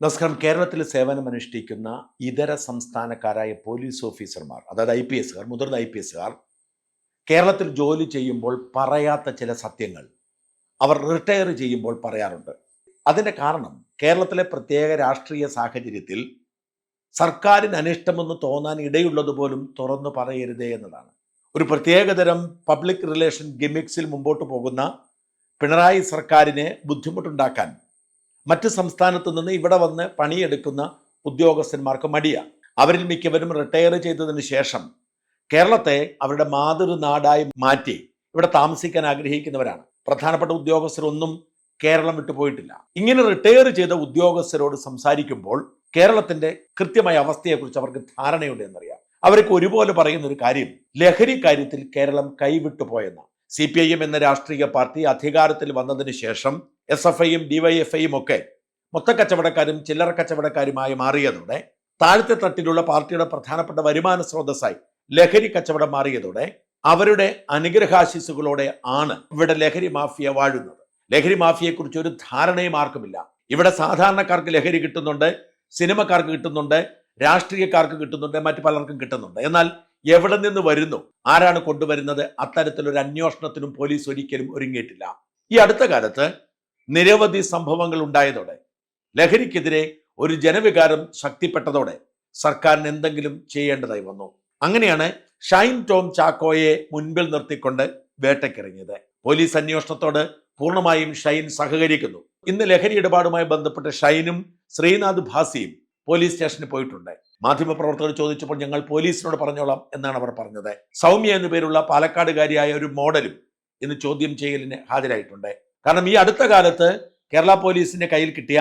നമസ്കാരം. കേരളത്തിൽ സേവനമനുഷ്ഠിക്കുന്ന ഇതര സംസ്ഥാനക്കാരായ പോലീസ് ഓഫീസർമാർ അതായത് ഐ പി എസുകാർ മുതിർന്ന ഐ പി എസുകാർ കേരളത്തിൽ ജോലി ചെയ്യുമ്പോൾ പറയാത്ത ചില സത്യങ്ങൾ അവർ റിട്ടയർ ചെയ്യുമ്പോൾ പറയാറുണ്ട്. അതിന്റെ കാരണം കേരളത്തിലെ പ്രത്യേക രാഷ്ട്രീയ സാഹചര്യത്തിൽ സർക്കാരിന് അനിഷ്ടമെന്ന് തോന്നാൻ ഇടയുള്ളത് പോലും തുറന്നു പറയരുതേ എന്നതാണ്. ഒരു പ്രത്യേകതരം പബ്ലിക് റിലേഷൻ ഗിമിക്സിൽ മുമ്പോട്ട് പോകുന്ന പിണറായി സർക്കാരിനെ ബുദ്ധിമുട്ടുണ്ടാക്കാൻ മറ്റ് സംസ്ഥാനത്തു നിന്ന് ഇവിടെ വന്ന് പണിയെടുക്കുന്ന ഉദ്യോഗസ്ഥന്മാർക്ക് മടിയാണ് അവരിൽ മിക്കവരും റിട്ടയർ ചെയ്തതിന് ശേഷം കേരളത്തെ അവരുടെ മാതൃനാടായി മാറ്റി ഇവിടെ താമസിക്കാൻ ആഗ്രഹിക്കുന്നവരാണ്. പ്രധാനപ്പെട്ട ഉദ്യോഗസ്ഥരൊന്നും കേരളം വിട്ടു പോയിട്ടില്ല. ഇങ്ങനെ റിട്ടയർ ചെയ്ത ഉദ്യോഗസ്ഥരോട് സംസാരിക്കുമ്പോൾ കേരളത്തിന്റെ കൃത്യമായ അവസ്ഥയെക്കുറിച്ച് അവർക്ക് ധാരണയുണ്ട് എന്നറിയാം. അവർക്ക് ഒരുപോലെ പറയുന്ന ഒരു കാര്യം ലഹരി കാര്യത്തിൽ കേരളം കൈവിട്ടു പോയെന്ന. സി പി ഐ എം എന്ന രാഷ്ട്രീയ പാർട്ടി അധികാരത്തിൽ വന്നതിന് ശേഷം എസ് എഫ് ഐയും ഡിവൈഎഫ്ഐയും ഒക്കെ മൊത്തക്കച്ചവടക്കാരും ചില്ലറ കച്ചവടക്കാരുമായി മാറിയതോടെ താഴത്തെ തട്ടിലുള്ള പാർട്ടിയുടെ പ്രധാനപ്പെട്ട വരുമാന സ്രോതസ്സായി ലഹരി കച്ചവടം മാറിയതോടെ അവരുടെ അനുഗ്രഹാശിസുകളോടെ ആണ് ഇവിടെ ലഹരി മാഫിയ വാഴുന്നത്. ലഹരി മാഫിയെക്കുറിച്ച് ഒരു ധാരണയും ആർക്കുമില്ല. ഇവിടെ സാധാരണക്കാർക്ക് ലഹരി കിട്ടുന്നുണ്ട് സിനിമക്കാർക്ക് കിട്ടുന്നുണ്ട് രാഷ്ട്രീയക്കാർക്ക് കിട്ടുന്നുണ്ട് മറ്റു പലർക്കും കിട്ടുന്നുണ്ട്. എന്നാൽ എവിടെ നിന്ന് വരുന്നു? ആരാണ് കൊണ്ടുവരുന്നത്? അത്തരത്തിലൊരു അന്വേഷണത്തിനും പോലീസ് ഒരിക്കലും ഒരുങ്ങിയിട്ടില്ല. ഈ അടുത്ത കാലത്ത് നിരവധി സംഭവങ്ങൾ ഉണ്ടായതോടെ ലഹരിക്കെതിരെ ഒരു ജനവികാരം ശക്തിപ്പെട്ടതോടെ സർക്കാരിന് എന്തെങ്കിലും ചെയ്യേണ്ടതായി വന്നു. അങ്ങനെയാണ് ഷൈൻ ടോം ചാക്കോയെ മുൻപിൽ നിർത്തിക്കൊണ്ട് വേട്ടയ്ക്കിറങ്ങിയത്. പോലീസ് അന്വേഷണത്തോട് പൂർണമായും ഷൈൻ സഹകരിക്കുന്നു. ഇന്ന് ലഹരി ഇടപാടുമായി ബന്ധപ്പെട്ട് ഷൈനും ശ്രീനാഥ് ഭാസിയും പോലീസ് സ്റ്റേഷനിൽ പോയിട്ടുണ്ട്. മാധ്യമപ്രവർത്തകർ ചോദിച്ചപ്പോൾ ഞങ്ങൾ പോലീസിനോട് പറഞ്ഞോളാം എന്നാണ് അവർ പറഞ്ഞത്. സൗമ്യ എന്നു പേരുള്ള പാലക്കാടുകാരിയായ ഒരു മോഡലും ഇന്ന് ചോദ്യം ചെയ്യലിന് ഹാജരായിട്ടുണ്ട്. കാരണം ഈ അടുത്ത കാലത്ത് കേരള പോലീസിന്റെ കയ്യിൽ കിട്ടിയ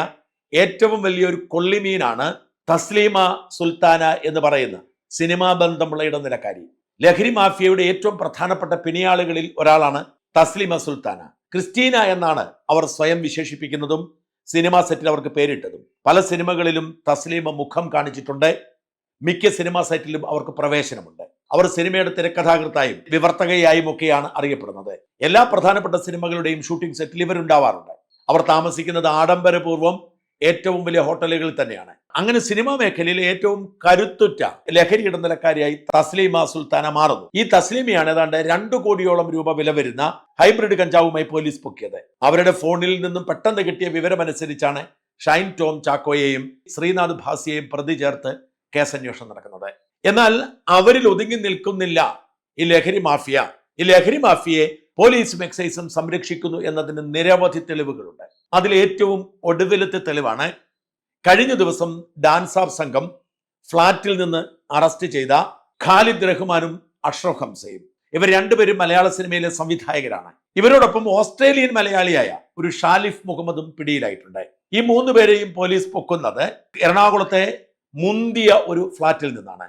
ഏറ്റവും വലിയൊരു കൊള്ളിമീനാണ് തസ്ലീമ സുൽത്താന എന്ന് പറയുന്ന സിനിമാ ബന്ധമുള്ള ഇടനിലക്കാരി. ലഹരി മാഫിയയുടെ ഏറ്റവും പ്രധാനപ്പെട്ട പിണിയാളുകളിൽ ഒരാളാണ് തസ്ലീമ സുൽത്താന. ക്രിസ്റ്റീന എന്നാണ് അവർ സ്വയം വിശേഷിപ്പിക്കുന്നതും സിനിമാ സെറ്റിൽ അവർക്ക് പേരിട്ടതും. പല സിനിമകളിലും തസ്ലീമ മുഖം കാണിച്ചിട്ടുണ്ട്. മിക്ക സിനിമാ സൈറ്റിലും അവർക്ക് പ്രവേശനമുണ്ട്. അവർ സിനിമയുടെ തിരക്കഥാകൃത്തായും വിവർത്തകയായും ഒക്കെയാണ് അറിയപ്പെടുന്നത്. എല്ലാ പ്രധാനപ്പെട്ട സിനിമകളുടെയും ഷൂട്ടിംഗ് സെറ്റിൽ ഇവരുണ്ടാവാറുണ്ട്. അവർ താമസിക്കുന്നത് ആഡംബരപൂർവം ഏറ്റവും വലിയ ഹോട്ടലുകളിൽ തന്നെയാണ്. അങ്ങനെ സിനിമാ മേഖലയിൽ ഏറ്റവും കരുത്തുറ്റ ലഹരി ഇടനിലക്കാരിയായി തസ്ലീമ സുൽത്താന മാറുന്നു. ഈ തസ്ലീമയാണ് ഏതാണ്ട് രണ്ടു കോടിയോളം രൂപ വില വരുന്ന ഹൈബ്രിഡ് കഞ്ചാവുമായി പോലീസ് പൊക്കിയത്. അവരുടെ ഫോണിൽ നിന്നും പെട്ടെന്ന് കിട്ടിയ വിവരമനുസരിച്ചാണ് ഷൈൻ ടോം ചാക്കോയെയും ശ്രീനാഥ് ഭാസിയെയും പ്രതി ചേർത്ത് കേസന്വേഷണം നടക്കുന്നത്. എന്നാൽ അവരിൽ ഒതുങ്ങി നിൽക്കുന്നില്ല ഈ ലഹരി മാഫിയ. ഈ ലഹരി മാഫിയെ പോലീസും എക്സൈസും സംരക്ഷിക്കുന്നു എന്നതിന് നിരവധി തെളിവുകളുണ്ട്. അതിൽ ഏറ്റവും ഒടുവിലത്തെ തെളിവാണ് കഴിഞ്ഞ ദിവസം ഡാൻസാർ സംഘം ഫ്ളാറ്റിൽ നിന്ന് അറസ്റ്റ് ചെയ്ത ഖാലിദ് റഹ്മാനും അഷ്റഫ് ഹംസയും. ഇവർ രണ്ടുപേരും മലയാള സിനിമയിലെ സംവിധായകരാണ്. ഇവരോടൊപ്പം ഓസ്ട്രേലിയൻ മലയാളിയായ ഒരു ഷാലിഫ് മുഹമ്മദും പിടിയിലായിട്ടുണ്ട്. ഈ മൂന്ന് പേരെയും പോലീസ് പൊക്കുന്നത് എറണാകുളത്തെ മുന്തിയ ഒരു ഫ്ളാറ്റിൽ നിന്നാണ്.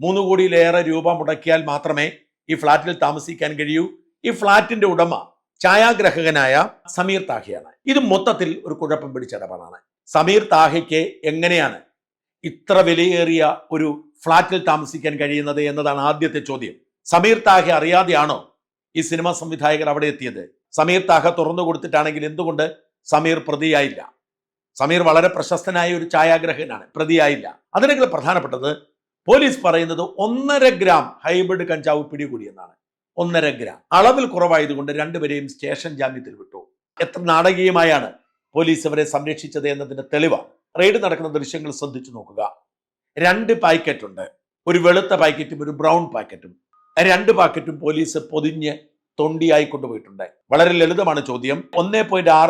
മൂന്ന് കോടിയിലേറെ രൂപ മുടക്കിയാൽ മാത്രമേ ഈ ഫ്ളാറ്റിൽ താമസിക്കാൻ കഴിയൂ. ഈ ഫ്ളാറ്റിന്റെ ഉടമ ഛായാഗ്രഹകനായ സമീർ താഹയാണ്. ഇത് മൊത്തത്തിൽ ഒരു കുഴപ്പം പിടിച്ച ഇടപാടാണ്. സമീർ താഹയ്ക്ക് എങ്ങനെയാണ് ഇത്ര വിലയേറിയ ഒരു ഫ്ളാറ്റിൽ താമസിക്കാൻ കഴിയുന്നത് എന്നതാണ് ആദ്യത്തെ ചോദ്യം. സമീർ താഹ അറിയാതെയാണോ ഈ സിനിമ സംവിധായകർ അവിടെ എത്തിയത്? സമീർ താഹ തുറന്നു കൊടുത്തിട്ടാണെങ്കിൽ എന്തുകൊണ്ട് സമീർ പ്രതിയായില്ല? സമീർ വളരെ പ്രശസ്തനായ ഒരു ഛായാഗ്രഹകനാണ് പ്രതിയായില്ല. അതിനേക്കാൾ പ്രധാനപ്പെട്ടത് പോലീസ് പറയുന്നത് ഒന്നര ഗ്രാം ഹൈബ്രിഡ് കഞ്ചാവ് പിടികൂടിയെന്നാണ്. ഒന്നര ഗ്രാം. അളവിൽ കുറവായതുകൊണ്ട് രണ്ടുപേരെയും സ്റ്റേഷൻ ജാമ്യത്തിൽ വിട്ടു. എത്ര നാടകീയമായാണ് പോലീസ് അവരെ സംരക്ഷിച്ചത് എന്നതിന്റെ തെളിവാണ്. റെയ്ഡ് നടക്കുന്ന ദൃശ്യങ്ങൾ ശ്രദ്ധിച്ചു നോക്കുക. രണ്ട് പാക്കറ്റ് ഉണ്ട് ഒരു വെളുത്ത പാക്കറ്റും ഒരു ബ്രൗൺ പാക്കറ്റും. രണ്ട് പാക്കറ്റും പോലീസ് പൊതിഞ്ഞ് തൊണ്ടിയായി കൊണ്ടുപോയിട്ടുണ്ട്. വളരെ ലളിതമാണ് ചോദ്യം. ഒന്നേ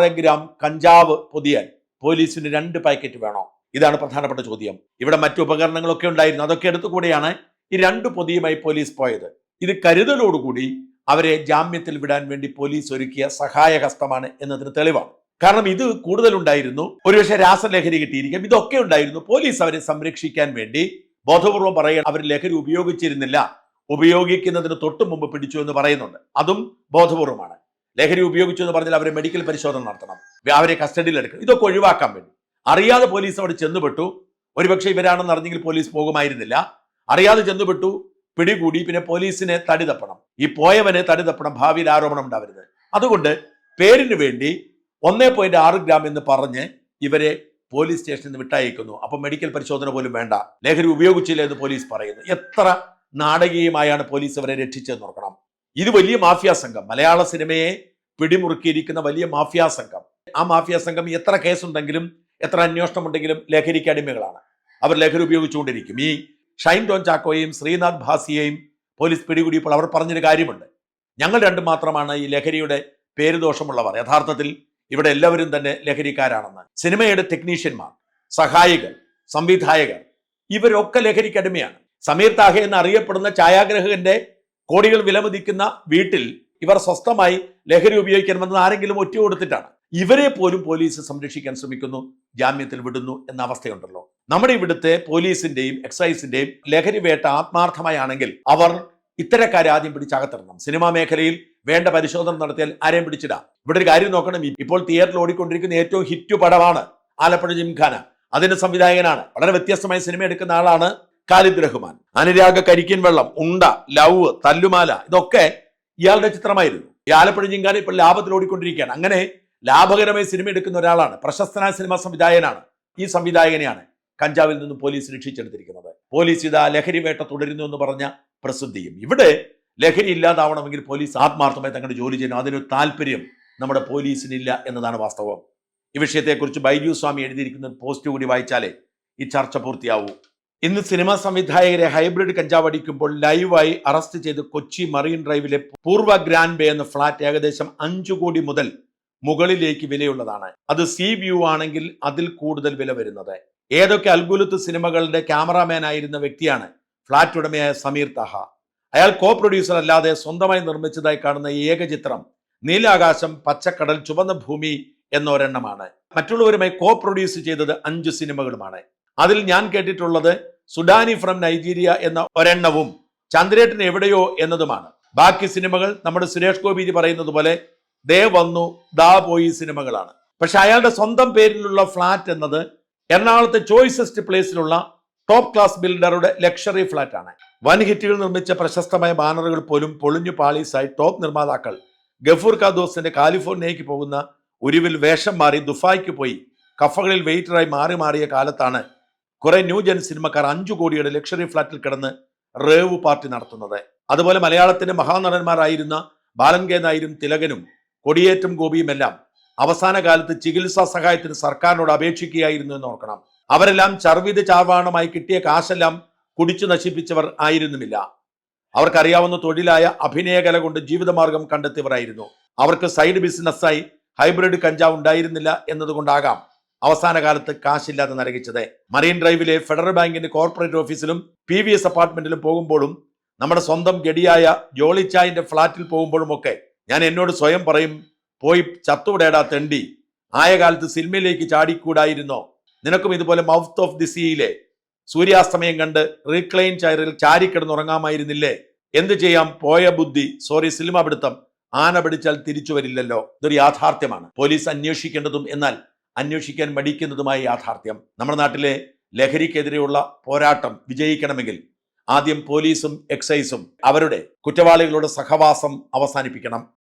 ഗ്രാം കഞ്ചാവ് പൊതിയാൻ പോലീസിന് രണ്ട് പാക്കറ്റ് വേണോ? ഇതാണ് പ്രധാനപ്പെട്ട ചോദ്യം. ഇവിടെ മറ്റു ഉപകരണങ്ങളൊക്കെ ഉണ്ടായിരുന്നു. അതൊക്കെ എടുത്തുകൂടെയാണ് ഈ രണ്ട് പൊതിയുമായി പോലീസ് പോയത്. ഇത് കരുതലോടുകൂടി അവരെ ജാമ്യത്തിൽ വിടാൻ വേണ്ടി പോലീസ് ഒരുക്കിയ സഹായഹസ്തമാണ് എന്നതിന് തെളിവാണ്. കാരണം ഇത് കൂടുതലുണ്ടായിരുന്നു. ഒരുപക്ഷെ രാസലഹരി കിട്ടിയിരിക്കാം. ഇതൊക്കെ ഉണ്ടായിരുന്നു. പോലീസ് അവരെ സംരക്ഷിക്കാൻ വേണ്ടി ബോധപൂർവം പറയുക അവർ ലഹരി ഉപയോഗിച്ചിരുന്നില്ല. ഉപയോഗിക്കുന്നതിന് തൊട്ടു മുമ്പ് പിടിച്ചു എന്ന് പറയുന്നുണ്ട്. അതും ബോധപൂർവമാണ്. ലഹരി ഉപയോഗിച്ചു എന്ന് പറഞ്ഞാൽ അവരെ മെഡിക്കൽ പരിശോധന നടത്തണം. അവരെ കസ്റ്റഡിയിൽ എടുക്കണം. ഇതൊക്കെ ഒഴിവാക്കാൻ വേണ്ടി. അറിയാതെ പോലീസ് അവിടെ ചെന്നുപെട്ടു. ഒരുപക്ഷെ ഇവരാണെന്ന് അറിഞ്ഞെങ്കിൽ പോലീസ് പോകുമായിരുന്നില്ല. അറിയാതെ ചെന്നുപെട്ടു. പിടികൂടി. പിന്നെ പോലീസിനെ തടി തപ്പണം. ഈ പോയവനെ തടി തപ്പണം. ഭാവിയിൽ ആരോപണം ഉണ്ടാവരുത്. അതുകൊണ്ട് പേരിന് വേണ്ടി ഒന്നേ പോയിന്റ് ആറ് ഗ്രാം എന്ന് പറഞ്ഞ് ഇവരെ പോലീസ് സ്റ്റേഷനിൽ നിന്ന് വിട്ടയക്കുന്നു. അപ്പൊ മെഡിക്കൽ പരിശോധന പോലും വേണ്ട. ലഹരി ഉപയോഗിച്ചില്ല എന്ന് പോലീസ് പറയുന്നു. എത്ര നാടകീയമായാണ് പോലീസ് അവരെ രക്ഷിച്ചതെന്ന് നോക്കണം ഇത് വലിയ മാഫിയ സംഘം. മലയാള സിനിമയെ പിടിമുറുക്കിയിരിക്കുന്ന വലിയ മാഫിയ സംഘം. ആ മാഫിയ സംഘം എത്ര കേസുണ്ടെങ്കിലും എത്ര അന്വേഷണം ഉണ്ടെങ്കിലും ലഹരിക്ക് അടിമകളാണ്. അവർ ലഹരി ഉപയോഗിച്ചുകൊണ്ടിരിക്കും. ഈ ഷൈൻ ടോൺ ചാക്കോയെയും ശ്രീനാഥ് ഭാസിയെയും പോലീസ് പിടികൂടിയപ്പോൾ അവർ പറഞ്ഞൊരു കാര്യമുണ്ട്. ഞങ്ങൾ രണ്ടും മാത്രമാണ് ഈ ലഹരിയുടെ പേരുദോഷമുള്ളവർ. യഥാർത്ഥത്തിൽ ഇവിടെ എല്ലാവരും തന്നെ ലഹരിക്കാരാണെന്ന്. സിനിമയുടെ ടെക്നീഷ്യന്മാർ സഹായികൾ സംവിധായകർ ഇവരൊക്കെ ലഹരിക്കടിമയാണ് സമീർ താഹെ എന്ന് അറിയപ്പെടുന്ന ഛായാഗ്രഹകന്റെ കോടികൾ വിലമതിക്കുന്ന വീട്ടിൽ ഇവർ സ്വസ്ഥമായി ലഹരി ഉപയോഗിക്കണമെന്ന് ആരെങ്കിലും ഒറ്റ കൊടുത്തിട്ടാണ്. ഇവരെ പോലും പോലീസ് സംരക്ഷിക്കാൻ ശ്രമിക്കുന്നു ജാമ്യത്തിൽ വിടുന്നു എന്ന അവസ്ഥയുണ്ടല്ലോ. നമ്മുടെ ഇവിടുത്തെ പോലീസിന്റെയും എക്സൈസിന്റെയും ലഹരി വേട്ട ആത്മാർത്ഥമായാണെങ്കിൽ അവർ ഇത്തരക്കാരെ ആദ്യം പിടിച്ചകത്തിടണം സിനിമാ മേഖലയിൽ വേണ്ട പരിശോധന നടത്തിയാൽ ആരെയും പിടിച്ചിടാം. ഇവിടെ ഒരു കാര്യം നോക്കണം. ഇപ്പോൾ തിയേറ്ററിൽ ഓടിക്കൊണ്ടിരിക്കുന്ന ഏറ്റവും ഹിറ്റ് പടമാണ് ആലപ്പുഴ ജിംഖാന. അതിന്റെ സംവിധായകനാണ്. വളരെ വ്യത്യസ്തമായ സിനിമ എടുക്കുന്ന ആളാണ് ഖാലിദ് റഹ്മാൻ അനുരാഗ കരിക്കിൻ വെള്ളം ഉണ്ട ലവ് തല്ലുമാല ഇതൊക്കെ ഇയാളുടെ ചിത്രമായിരുന്നു. ഈ ആലപ്പുഴ ജിങ്കാന ഇപ്പോൾ ലാഭത്തിൽ ഓടിക്കൊണ്ടിരിക്കുകയാണ്. അങ്ങനെ ലാഭകരമായ സിനിമ എടുക്കുന്ന ഒരാളാണ്. പ്രശസ്തനായ സിനിമാ സംവിധായകനാണ്. ഈ സംവിധായകനെയാണ് കഞ്ചാവിൽ നിന്ന് പോലീസ് രക്ഷിച്ചെടുത്തിരിക്കുന്നത്. പോലീസ് ഇതാ ലഹരി വേട്ട തുടരുന്നു എന്ന് പറഞ്ഞ പ്രസിദ്ധിയും. ഇവിടെ ലഹരി ഇല്ലാതാവണമെങ്കിൽ പോലീസ് ആത്മാർത്ഥമായി തങ്ങളുടെ ജോലി ചെയ്യണം അതിനൊരു താല്പര്യം നമ്മുടെ പോലീസിനില്ല എന്നതാണ് വാസ്തവം. ഈ വിഷയത്തെക്കുറിച്ച് ബൈജു സ്വാമി എഴുതിയിരിക്കുന്ന പോസ്റ്റ് കൂടി വായിച്ചാലേ ഈ ചർച്ച പൂർത്തിയാവൂ. ഇന്ന് സിനിമാ സംവിധായകരെ ഹൈബ്രിഡ് കഞ്ചാവ് അടിക്കുമ്പോൾ ലൈവായി അറസ്റ്റ് ചെയ്ത് കൊച്ചി മറീൻ ഡ്രൈവിലെ പൂർവ ഗ്രാൻഡ് ബേ എന്ന ഫ്ളാറ്റ് ഏകദേശം അഞ്ചു കോടി മുതൽ മുകളിലേക്ക് വിലയുള്ളതാണ്. അത് സി വ്യൂ ആണെങ്കിൽ അതിൽ കൂടുതൽ വില വരുന്നത്. ഏതൊക്കെ അൽഗുലത്ത് സിനിമകളുടെ ക്യാമറാമാൻ ആയിരുന്ന വ്യക്തിയാണ് ഫ്ളാറ്റ് ഉടമയായ സമീർ തഹ. അയാൾ കോ പ്രൊഡ്യൂസർ അല്ലാതെ സ്വന്തമായി നിർമ്മിച്ചതായി കാണുന്ന ഏക ചിത്രം നീലാകാശം പച്ചക്കടൽ ചുവന്ന ഭൂമി എന്ന ഒരെണ്ണമാണ് മറ്റുള്ളവരുമായി കോ പ്രൊഡ്യൂസ് ചെയ്തത് അഞ്ച് സിനിമകളുമാണ്. അതിൽ ഞാൻ കേട്ടിട്ടുള്ളത് സുഡാനി ഫ്രം നൈജീരിയ എന്ന ഒരെണ്ണവും ചന്ദ്രേട്ടൻ എവിടെയോ എന്നതുമാണ്. ബാക്കി സിനിമകൾ നമ്മുടെ സുരേഷ് ഗോപിജി പറയുന്നത് പോലെ ദേ വന്നു ദാ പോയി സിനിമകളാണ്. പക്ഷെ അയാളുടെ സ്വന്തം പേരിലുള്ള ഫ്ലാറ്റ് എന്നത് എറണാകുളത്തെ ചോയ്സസ്റ്റ് പ്ലേസിലുള്ള ടോപ്പ് ക്ലാസ് ബിൽഡറുടെ ലക്ഷറി ആണ് വൻ ഹിറ്റുകൾ നിർമ്മിച്ച പ്രശസ്തമായ ബാനറുകൾ പോലും പൊളിഞ്ഞു പാളീസായി ടോപ്പ് നിർമ്മാതാക്കൾ ഗഫൂർ കാദോസിന്റെ കാലിഫോർണിയയ്ക്ക് പോകുന്ന ഉരുവിൽ വേഷം മാറി ദുഫായ്ക്ക് പോയി കഫകളിൽ വെയിറ്ററായി മാറി മാറിയ കാലത്താണ് കുറെ ന്യൂജൻ സിനിമക്കാർ അഞ്ചു കോടിയുടെ ലക്ഷറി ഫ്ലാറ്റിൽ കിടന്ന് റേവ് പാർട്ടി നടത്തുന്നത്. അതുപോലെ മലയാളത്തിന്റെ മഹാനടന്മാരായിരുന്ന ബാലൻ കെ നായരും തിലകനും കൊടിയേറ്റം ഗോപിയുമെല്ലാം അവസാന കാലത്ത് ചികിത്സാ സഹായത്തിന് സർക്കാരിനോട് അപേക്ഷിക്കുകയായിരുന്നു എന്ന് ഓർക്കണം. അവരെല്ലാം ചർവിത് ചാർവാണമായി കിട്ടിയ കാശെല്ലാം കുടിച്ചു നശിപ്പിച്ചവർ ആയിരുന്നുമില്ല. അവർക്കറിയാവുന്ന തൊഴിലായ അഭിനയകല കൊണ്ട് ജീവിതമാർഗം കണ്ടെത്തിയവരായിരുന്നു. അവർക്ക് സൈഡ് ബിസിനസ്സായി ഹൈബ്രിഡ് കഞ്ചാവ് ഉണ്ടായിരുന്നില്ല എന്നതുകൊണ്ടാകാം അവസാന കാലത്ത് കാശില്ലാതെ നരകിച്ചത്. മറീൻ ഡ്രൈവിലെ ഫെഡറൽ ബാങ്കിന്റെ കോർപ്പറേറ്റ് ഓഫീസിലും പി വി എസ് അപ്പാർട്ട്മെന്റിലും പോകുമ്പോഴും നമ്മുടെ സ്വന്തം ഗഡിയായ ജോളിച്ചായന്റെ ഫ്ളാറ്റിൽ പോകുമ്പോഴും ഒക്കെ ഞാൻ എന്നോട് സ്വയം പറയും പോയി ചത്തുവിടേടാ തെണ്ടി. ആയ കാലത്ത് സിനിമയിലേക്ക് ചാടിക്കൂടായിരുന്നോ? നിനക്കും ഇതുപോലെ മൗത്ത് ഓഫ് ദി സീയിലെ സൂര്യാസ്തമയം കണ്ട് റീക്ലൈൻ ചയറിൽ ചാരിക്കിടന്നുറങ്ങാമായിരുന്നില്ലേ? എന്ത് ചെയ്യാം? പോയ ബുദ്ധി സോറി സിനിമ പിടുത്തം ആന പിടിച്ചാൽ തിരിച്ചു വരില്ലല്ലോ. ഇതൊരു യാഥാർത്ഥ്യമാണ്. പോലീസ് അന്വേഷിക്കേണ്ടതും എന്നാൽ അന്വേഷിക്കാൻ മടിക്കുന്നതുമായി യാഥാർത്ഥ്യം. നമ്മുടെ നാട്ടിലെ ലഹരിക്കെതിരെയുള്ള പോരാട്ടം വിജയിക്കണമെങ്കിൽ ആദ്യം പോലീസും എക്സൈസും അവരുടെ കുറ്റവാളികളുടെ സഹവാസം അവസാനിപ്പിക്കണം.